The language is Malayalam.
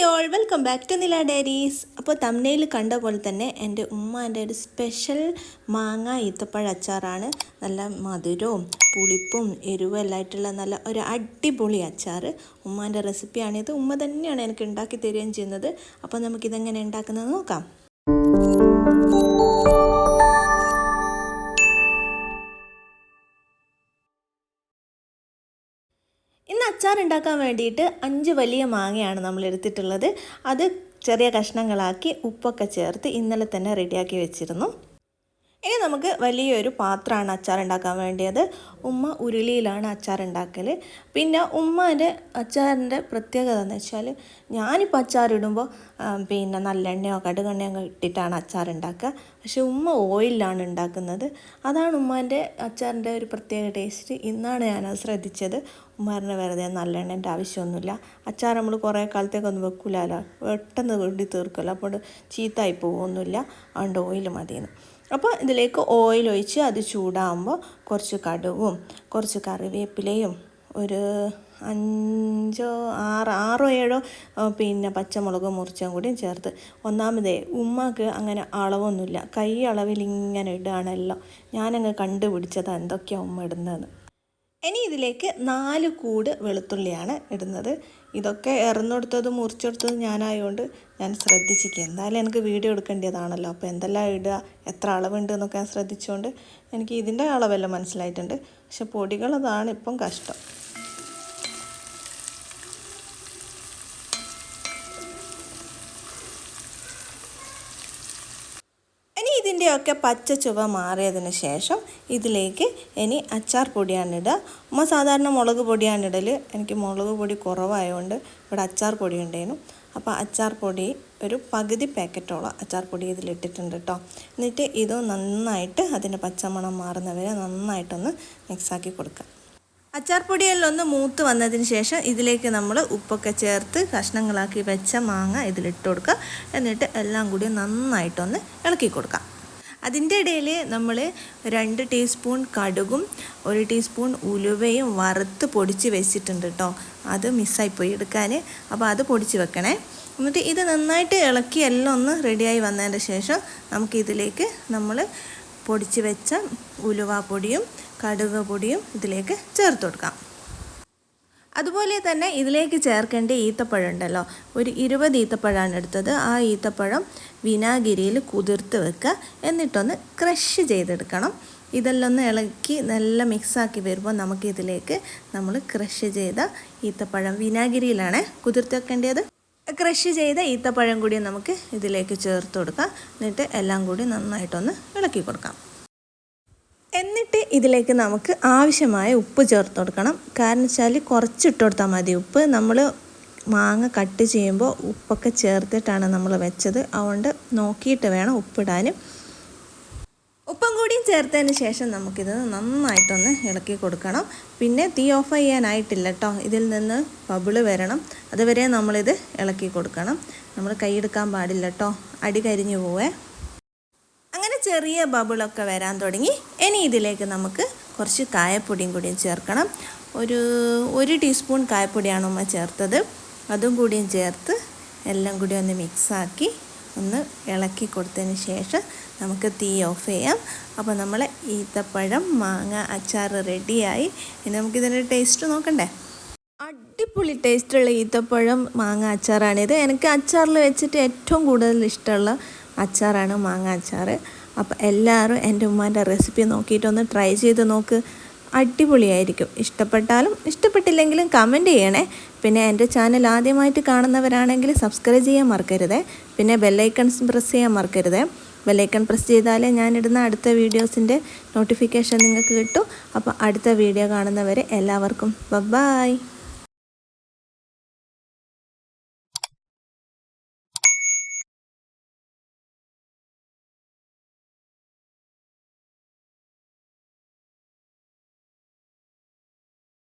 Hi all welcome back to Nila diaries അപ്പോൾ തമ്മനയിൽ കണ്ട പോലെ തന്നെ എന്റെ ഉമ്മാന്റെ ഒരു സ്പെഷ്യൽ മാങ്ങ ഈത്തപ്പഴ അച്ചാറാണ്. നല്ല മധുരവും പുളിപ്പും എരിവും എല്ലായിട്ടുള്ള നല്ല ഒരു അടിപൊളി അച്ചാർ. ഉമ്മാന്റെ റെസിപ്പിയാണിത് ഉമ്മ തന്നെയാണ് എനിക്ക് ഉണ്ടാക്കി തരികയും ചെയ്യുന്നത്. അപ്പോൾ നമുക്കിതെങ്ങനെ ഉണ്ടാക്കുന്നത് നോക്കാം. ഇന്ന് അച്ചാർ ഉണ്ടാക്കാൻ വേണ്ടിയിട്ട് അഞ്ച് വലിയ മാങ്ങയാണ് നമ്മൾ എടുത്തിട്ടുള്ളത്. അത് ചെറിയ കഷ്ണങ്ങളാക്കി ഉപ്പൊക്കെ ചേർത്ത് ഇന്നലെ തന്നെ റെഡിയാക്കി വെച്ചിരുന്നു. ഇനി നമുക്ക് വലിയൊരു പാത്രമാണ് അച്ചാർ ഉണ്ടാക്കാൻ വേണ്ടിയത്. ഉമ്മ ഉരുളിയിലാണ് അച്ചാർ ഉണ്ടാക്കൽ പിന്നെ ഉമ്മന്റെ അച്ചാറിന്റെ പ്രത്യേകത എന്ന് വെച്ചാൽ ഞാനിപ്പോൾ അച്ചാറിടുമ്പോൾ പിന്നെ നല്ലെണ്ണയോ കടുകെണ്ണയോ ഇട്ടിട്ടാണ് അച്ചാർ ഉണ്ടാക്കുക പക്ഷേ ഉമ്മ ഓയിലാണ് ഉണ്ടാക്കുന്നത്. അതാണ് ഉമ്മാന്റെ അച്ചാറിന്റെ ഒരു പ്രത്യേക ടേസ്റ്റ്. ഇന്നാണ് ഞാനത് ശ്രദ്ധിച്ചത്. ഉമ്മാറിന് വെറുതെ നല്ലെണ്ണേന്റെ ആവശ്യമൊന്നുമില്ല. അച്ചാർ നമ്മൾ കുറേ കാലത്തേക്കൊന്നും വെക്കൂലല്ലോ പെട്ടെന്ന് വേണ്ടി തീർക്കുമല്ലോ. അപ്പോൾ ചീത്തായി പോകുമൊന്നുമില്ല. അതുകൊണ്ട് ഓയിൽ മതിയെന്ന്. അപ്പോൾ ഇതിലേക്ക് ഓയിൽ ഒഴിച്ച് അത് ചൂടാകുമ്പോൾ കുറച്ച് കടുകും കുറച്ച് കറിവേപ്പിലയും ഒരു അഞ്ചോ ആറ് ആറോ ഏഴോ പിന്നെ പച്ചമുളകും മുറിച്ചും കൂടിയും ചേർത്ത്. ഒന്നാമതേ ഉമ്മക്ക് അങ്ങനെ അളവൊന്നുമില്ല. കൈ അളവിൽ ഇങ്ങനെ ഇടുകയാണല്ലോ. ഞാനങ്ങ് കണ്ടുപിടിച്ചത് എന്തൊക്കെയാണ് ഉമ്മ ഇടുന്നത് ഇനി ഇതിലേക്ക് നാല് കൂട് വെളുത്തുള്ളിയാണ് ഇടുന്നത്. ഇതൊക്കെ ഇറന്നെടുത്തതും മുറിച്ചെടുത്തതും ഞാനായതുകൊണ്ട് ഞാൻ ശ്രദ്ധിച്ചിരിക്കുക എന്തായാലും എനിക്ക് വീഡിയോ എടുക്കേണ്ടതാണല്ലോ. അപ്പോൾ എന്തെല്ലാം ഇടുക എത്ര അളവുണ്ട് എന്നൊക്കെ ഞാൻ ശ്രദ്ധിച്ചുകൊണ്ട് എനിക്ക് ഇതിന്റെ അളവെല്ലാം മനസ്സിലായിട്ടുണ്ട്. പക്ഷെ പൊടികളതാണ് ഇപ്പം കഷ്ടം ഇനി ഇതിന്റെയൊക്കെ പച്ച ചുവ മാറിയതിന് ശേഷം ഇതിലേക്ക് ഇനി അച്ചാർ പൊടിയാണ് ഇടുക. അമ്മ സാധാരണ മുളക് പൊടിയാണ് ഇടൽ എനിക്ക് മുളക് പൊടി കുറവായതുകൊണ്ട് ഇവിടെ അച്ചാർ പൊടി ഉണ്ടായിരുന്നു അപ്പോൾ അച്ചാർ പൊടി ഒരു പകുതി പാക്കറ്റോളം അച്ചാർ പൊടി ഇതിലിട്ടിട്ടുണ്ട് കേട്ടോ എന്നിട്ട് ഇത് നന്നായിട്ട് അതിന്റെ പച്ചമണം മാറുന്നവരെ നന്നായിട്ടൊന്ന് മിക്സാക്കി കൊടുക്കുക. അച്ചാർ പൊടിയെല്ലാം ഒന്ന് മൂത്ത് വന്നതിന് ശേഷം ഇതിലേക്ക് നമ്മൾ ഉപ്പൊക്കെ ചേർത്ത് കഷ്ണങ്ങളാക്കി വെച്ച മാങ്ങ ഇതിലിട്ട് കൊടുക്കുക. എന്നിട്ട് എല്ലാം കൂടി നന്നായിട്ടൊന്ന് ഇളക്കി കൊടുക്കാം അതിന്റെ ഇടയിൽ നമ്മൾ രണ്ട് ടീസ്പൂൺ കടുകും ഒരു ടീസ്പൂൺ ഉലുവയും വറുത്ത് പൊടിച്ച് വെച്ചിട്ടുണ്ട് കേട്ടോ. അത് മിസ്സായിപ്പോയി എടുക്കാൻ. അപ്പോൾ അത് പൊടിച്ച് വെക്കണേ. എന്നിട്ട് ഇത് നന്നായിട്ട് ഇളക്കി എല്ലാം ഒന്ന് റെഡിയായി വന്നതിന്റെ ശേഷം നമുക്കിതിലേക്ക് നമ്മൾ പൊടിച്ച് വെച്ച ഉലുവ പൊടിയും കടുക് പൊടിയും ഇതിലേക്ക് ചേർത്ത് കൊടുക്കാം. അതുപോലെ തന്നെ ഇതിലേക്ക് ചേർക്കേണ്ട ഈത്തപ്പഴം ഉണ്ടല്ലോ ഒരു ഇരുപത് ഈത്തപ്പഴമാണ് എടുത്തത്. ആ ഈത്തപ്പഴം വിനാഗിരിയിൽ കുതിർത്ത് വെക്കുക. എന്നിട്ടൊന്ന് ക്രഷ് ചെയ്തെടുക്കണം. ഇതെല്ലാം ഒന്ന് ഇളക്കി നല്ല മിക്സാക്കി വരുമ്പോൾ നമുക്ക് ഇതിലേക്ക് നമ്മൾ ക്രഷ് ചെയ്ത ഈത്തപ്പഴം വിനാഗിരിയിലാണ് കുതിർത്ത് വെക്കേണ്ടത്. ക്രഷ് ചെയ്ത ഈത്തപ്പഴം കൂടി നമുക്ക് ഇതിലേക്ക് ചേർത്ത് കൊടുക്കാം. എന്നിട്ട് എല്ലാം കൂടി നന്നായിട്ടൊന്ന് ഇളക്കി കൊടുക്കാം. എന്നിട്ട് ഇതിലേക്ക് നമുക്ക് ആവശ്യമായ ഉപ്പ് ചേർത്ത് കൊടുക്കണം. കാരണം വെച്ചാൽ കുറച്ചിട്ട് കൊടുത്താൽ മതി. ഉപ്പ് നമ്മൾ മാങ്ങ കട്ട് ചെയ്യുമ്പോൾ ഉപ്പൊക്കെ ചേർത്തിട്ടാണ് നമ്മൾ വെച്ചത്. അതുകൊണ്ട് നോക്കിയിട്ട് വേണം ഉപ്പിടാൻ ഉപ്പും കൂടിയും ചേർത്തതിന് ശേഷം നമുക്കിത് നന്നായിട്ടൊന്ന് ഇളക്കി കൊടുക്കണം. പിന്നെ തീ ഓഫ് ചെയ്യാനായിട്ടില്ല കേട്ടോ ഇതിൽ നിന്ന് ബബിൾ വരണം. അതുവരെ നമ്മളിത് ഇളക്കി കൊടുക്കണം. നമ്മൾ കൈയെടുക്കാൻ പാടില്ല കേട്ടോ അടി കരിഞ്ഞു പോവേ. അങ്ങനെ ചെറിയ ബബിളൊക്കെ വരാൻ തുടങ്ങി. ഇനി ഇതിലേക്ക് നമുക്ക് കുറച്ച് കായപ്പൊടിയും കൂടിയും ചേർക്കണം. ഒരു ഒരു ടീസ്പൂൺ കായപ്പൊടിയാണ് ഉമ്മ ചേർത്തത്. അതും കൂടിയും ചേർത്ത് എല്ലാം കൂടി ഒന്ന് മിക്സാക്കി ഒന്ന് ഇളക്കി കൊടുത്തതിന് ശേഷം നമുക്ക് തീ ഓഫ് ചെയ്യാം. അപ്പോൾ നമ്മൾ ഈത്തപ്പഴം മാങ്ങ അച്ചാർ റെഡിയായി. ഇനി നമുക്കിതിന്റെ ടേസ്റ്റ് നോക്കണ്ടേ? അടിപൊളി ടേസ്റ്റുള്ള ഈത്തപ്പഴം മാങ്ങ അച്ചാറാണിത് എനിക്ക് അച്ചാറിൽ വെച്ചിട്ട് ഏറ്റവും കൂടുതൽ ഇഷ്ടമുള്ള അച്ചാറാണ് മാങ്ങ അച്ചാർ അപ്പോൾ എല്ലാവരും എന്റെ ഉമ്മാന്റെ റെസിപ്പി നോക്കിയിട്ടൊന്ന് ട്രൈ ചെയ്ത് നോക്ക്. അടിപൊളിയായിരിക്കും. ഇഷ്ടപ്പെട്ടാലും ഇഷ്ടപ്പെട്ടില്ലെങ്കിലും കമന്റ് ചെയ്യണേ. പിന്നെ എന്റെ ചാനൽ ആദ്യമായിട്ട് കാണുന്നവരാണെങ്കിൽ സബ്സ്ക്രൈബ് ചെയ്യാൻ മറക്കരുത്. പിന്നെ ബെല്ലൈക്കൺസ് പ്രസ് ചെയ്യാൻ മറക്കരുത്. ബെല്ലൈക്കൺ പ്രസ് ചെയ്താലേ ഞാനിടുന്ന അടുത്ത വീഡിയോസിന്റെ നോട്ടിഫിക്കേഷൻ നിങ്ങൾക്ക് കിട്ടും. അപ്പോൾ അടുത്ത വീഡിയോ കാണുന്നവരെ എല്ലാവർക്കും ബൈ